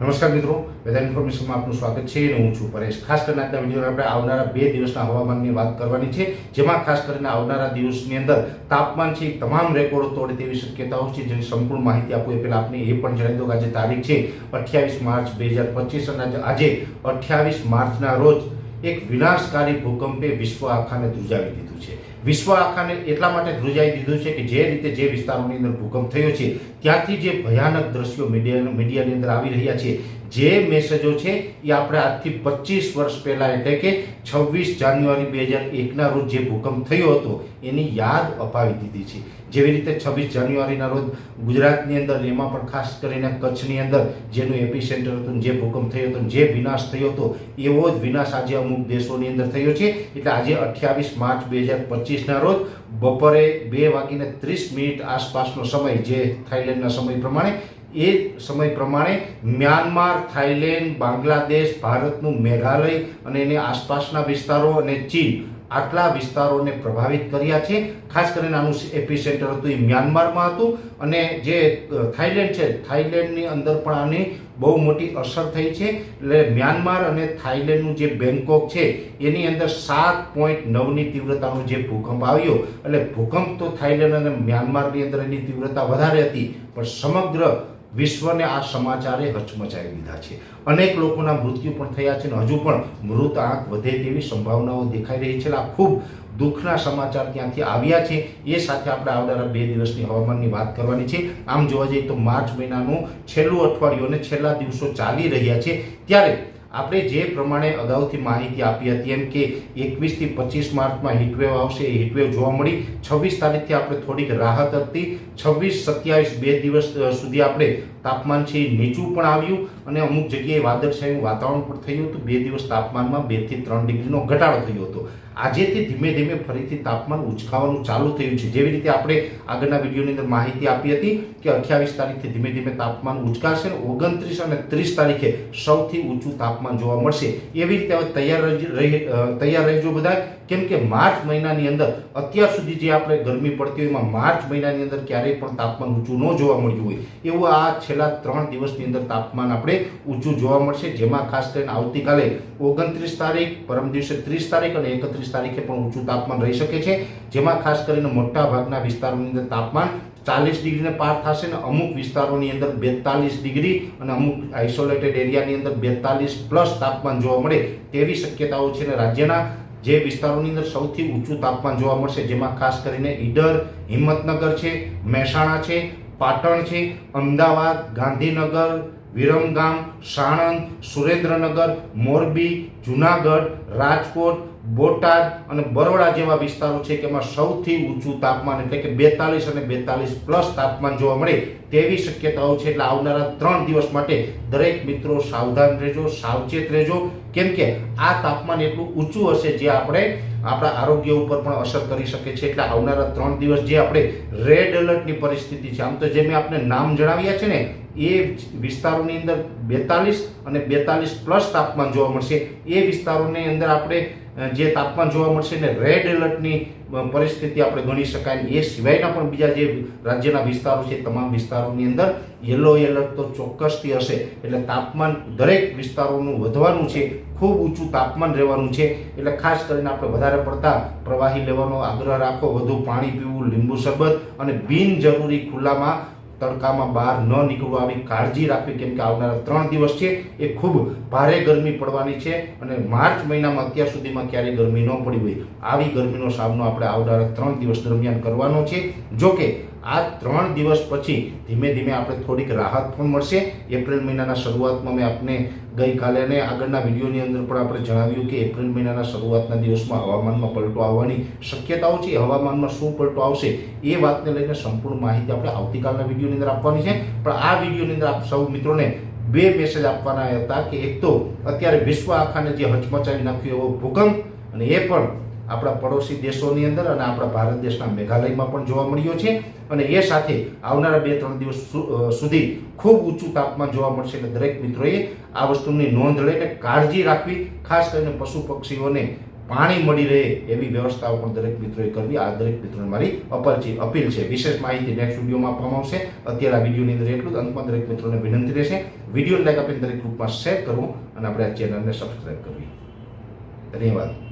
નમસ્કાર મિત્રો વેધર ઇન્ફોર્મેશનમાં આપનું સ્વાગત છે અને હું છું પરેશ. ખાસ કરીને આજના વિડીયોમાં આપણે આવનારા બે દિવસના હવામાનની વાત કરવાની છે, જેમાં ખાસ કરીને આવનારા દિવસની અંદર તાપમાન છે, તમામ રેકોર્ડો તોડે તેવી શક્યતાઓ છે, જેની સંપૂર્ણ માહિતી આપું એ પહેલાં આપને એ પણ જણાવી દઉં કે આજે તારીખ છે અઠ્યાવીસ માર્ચ બે હજાર પચીસ અને આજે- આજે અઠ્યાવીસ માર્ચના રોજ એક વિનાશકારી ભૂકંપે વિશ્વ આખાને ધ્રુજાવી દીધું છે. વિશ્વ આખાને એટલા માટે ધ્રુજાઈ દીધું છે કે જે રીતે જે વિસ્તારોની અંદર ભૂકંપ થયો છે, ત્યાંથી જે ભયાનક દ્રશ્યો મીડિયા મીડિયાની અંદર આવી રહ્યા છે જે મેસેજો છે એ આપણે આજથી પચીસ વર્ષ પહેલા, એટલે કે છવ્વીસ જાન્યુઆરી બે હજાર એકના રોજ જે ભૂકંપ થયો હતો, એની યાદ અપાવી દીધી છે. જેવી રીતે છવ્વીસ જાન્યુઆરીના રોજ ગુજરાતની અંદર એમાં પણ ખાસ કરીને કચ્છની અંદર જેનું એપી સેન્ટર હતું જે ભૂકંપ થયો હતો જે વિનાશ થયો હતો, એવો જ વિનાશ આજે અમુક દેશોની અંદર થયો છે. એટલે આજે અઠ્યાવીસ માર્ચ બે હજાર પચીસના રોજ બપોરે બે વાગીને ત્રીસ મિનિટ આસપાસનો સમય, જે થાઈલેન્ડના સમય પ્રમાણે એ સમય પ્રમાણે મ્યાનમાર થાઈલેન્ડ બાંગ્લાદેશ, ભારતનું મેઘાલય અને એની આસપાસના વિસ્તારો અને ચીન આટલા વિસ્તારોને પ્રભાવિત કર્યા છે. ખાસ કરીને આનું એપી સેન્ટર હતું, એ મ્યાનમારમાં હતું અને જે થાઈલેન્ડ છે થાઈલેન્ડની અંદર પણ આની બહુ મોટી અસર થઈ છે. એટલે મ્યાનમાર અને થાઈલેન્ડનું જે બેંકોક છે, એની અંદર સાત પોઈન્ટ નવની તીવ્રતાનો જે ભૂકંપ આવ્યો, એટલે ભૂકંપ તો થાઈલેન્ડ અને મ્યાનમારની અંદર એની તીવ્રતા વધારે હતી, પણ સમગ્ર વિશ્વને આ સમાચારે હચમચાવી દીધા છે. અનેક લોકોના મૃત્યુ પણ થયા છે અને હજુ પણ મૃત આંક વધે તેવી સંભાવનાઓ દેખાઈ રહી છે આ ખૂબ દુઃખના સમાચાર ત્યાંથી આવ્યા છે. એ સાથે આપણે આવનારા બે દિવસની હવામાનની વાત કરવાની છે. આમ જોવા જઈએ તો માર્ચ મહિનાનું છેલ્લું અઠવાડિયું અને છેલ્લા દિવસો ચાલી રહ્યા છે. ત્યારે આપણે જે પ્રમાણે અગાઉથી માહિતી આપી હતી, એમ કે એકવીસથી પચીસ માર્ચમાં હીટવેવ આવશે, એ હીટવેવ જોવા મળી. છવ્વીસ તારીખથી આપણે થોડીક રાહત હતી. છવ્વીસ સત્યાવીસ બે દિવસ સુધી આપણે તાપમાન છે નીચું પણ આવ્યું અને અમુક જગ્યાએ વાદળછાયું વાતાવરણ પણ થયું હતું. બે દિવસ તાપમાનમાં બેથી ત્રણ ડિગ્રીનો ઘટાડો થયો હતો. આજેથી ધીમે ધીમે ફરીથી તાપમાન ઉચકાવાનું ચાલુ થયું છે. જેવી રીતે આપણે આગળના વિડીયોની અંદર માહિતી આપી હતી કે અઠ્યાવીસ તારીખથી ધીમે ધીમે તાપમાન ઉચકાશે અને ઓગણત્રીસ અને ત્રીસ તારીખે સૌથી ઊંચું તાપમાન જોવા મળશે. એવી રીતે હવે તૈયાર તૈયાર રહેજો બધા કેમ કે માર્ચ મહિનાની અંદર અત્યાર સુધી જે આપણે ગરમી પડતી હોય એમાં માર્ચ મહિનાની અંદર ક્યારેય પણ તાપમાન ઊંચું ન જોવા મળ્યું હોય. એવું આ છેલ્લા ત્રણ દિવસની અંદર તાપમાન આપણે ઊંચું જોવા મળશે, જેમાં ખાસ કરીને આવતીકાલે ઓગણત્રીસ તારીખ, પરમ દિવસે ત્રીસ તારીખ અને એકત્રીસ તારીખે પણ ઊંચું તાપમાન રહી શકે છે. જેમાં ખાસ કરીને મોટા ભાગના વિસ્તારોની અંદર તાપમાન ચાલીસ ડિગ્રીને પાર થશે ને અમુક વિસ્તારોની અંદર બેતાલીસ ડિગ્રી અને અમુક આઇસોલેટેડ એરિયાની અંદર બેતાલીસ પ્લસ તાપમાન જોવા મળે તેવી શક્યતાઓ છે અને રાજ્યના જે વિસ્તારોની અંદર સૌથી ઊંચું તાપમાન જોવા મળશે, જેમાં ખાસ કરીને ઈડર, હિંમતનગર છે, મહેસાણા છે પાટણ છે, અમદાવાદ, ગાંધીનગર, વિરમગામ, સાણંદ, સુરેન્દ્રનગર, મોરબી, જુનાગઢ, રાજકોટ, બોટાદ અને બરોડા જેવા વિસ્તારો છે કે એમાં સૌથી ઊંચું તાપમાન એટલે કે બેતાલીસ અને બેતાલીસ પ્લસ તાપમાન જોવા મળે તેવી શક્યતાઓ છે. એટલે આવનારા ત્રણ દિવસ માટે દરેક મિત્રો સાવધાન રહેજો, સાવચેત રહેજો. કેમ કે આ તાપમાન એટલું ઊંચું હશે જે આપણે આપણા આરોગ્ય ઉપર પણ અસર કરી શકે છે. એટલે આવનારા ત્રણ દિવસ જે આપણે રેડ એલર્ટની પરિસ્થિતિ છે, આમ તો જે મેં આપને નામ જણાવ્યા છે ને, એ વિસ્તારોની અંદર બેતાલીસ અને બેતાલીસ પ્લસ તાપમાન જોવા મળશે. એ વિસ્તારોની અંદર આપણે જે તાપમાન જોવા મળશે ને રેડ એલર્ટની પરિસ્થિતિ આપણે ગણી શકાય એ સિવાયના પણ બીજા જે રાજ્યના વિસ્તારો છે તમામ વિસ્તારોની અંદર યલો એલર્ટ તો ચોક્કસથી હશે. એટલે તાપમાન દરેક વિસ્તારોનું વધવાનું છે. ખૂબ ઊંચું તાપમાન રહેવાનું છે. એટલે ખાસ કરીને આપણે વધારે પડતા પ્રવાહી લેવાનો આગ્રહ રાખો. વધુ પાણી પીવું, લીંબુ શરબત અને બિનજરૂરી ખુલ્લામાં તડકામાં બહાર ન નીકળવું. આવી કાળજી રાખવી કેમ કે આવનારા ત્રણ દિવસ છે એ ખૂબ ભારે ગરમી પડવાની છે અને માર્ચ મહિનામાં અત્યાર સુધીમાં ક્યારેય ગરમી ન પડી હોય. આવી ગરમીનો સામનો આપણે આવનારા ત્રણ દિવસ દરમિયાન કરવાનો છે. જો કે આ ત્રણ દિવસ પછી ધીમે ધીમે આપણે થોડીક રાહત પણ મળશે. એપ્રિલ મહિનાના શરૂઆતમાં મેં આપને ગઈકાલે અને આગળના વિડીયોની અંદર પણ આપણે જણાવ્યું કે એપ્રિલ મહિનાના શરૂઆતના દિવસમાં હવામાનમાં પલટો આવવાની શક્યતાઓ છે. હવામાનમાં શું પલટો આવશે એ વાતને લઈને સંપૂર્ણ માહિતી આપણે આવતીકાલના વિડીયોની અંદર આપવાની છે. પણ આ વિડીયોની અંદર આપ સૌ મિત્રોને બે મેસેજ આપવાના હતા કે એક તો અત્યારે વિશ્વ આખાને જે હચમચાવી નાખ્યું એવો ભૂકંપ અને એ પણ આપણા પડોશી દેશોની અંદર અને આપણા ભારત દેશના મેઘાલયમાં પણ જોવા મળ્યો છે. અને એ સાથે આવનારા બે ત્રણ દિવસ સુધી ખૂબ ઊંચું તાપમાન જોવા મળશે એટલે દરેક મિત્રોએ આ વસ્તુની નોંધ લઈને કાળજી રાખવી, ખાસ કરીને પશુ પક્ષીઓને પાણી મળી રહે એવી વ્યવસ્થાઓ પણ દરેક મિત્રોએ કરવી. આ દરેક મિત્રોને મારી અપલ છે, અપીલ છે. વિશેષ માહિતી નેક્સ્ટ વિડીયોમાં આપવામાં આવશે. અત્યારે આ વિડીયોની અંદર એટલું જ. અંતમાં દરેક મિત્રોને વિનંતી રહેશે. વીડિયો લાઈક આપીને દરેક ગ્રુપમાં શેર કરવું અને આપણે આ ચેનલને સબસ્ક્રાઈબ કરવી. ધન્યવાદ.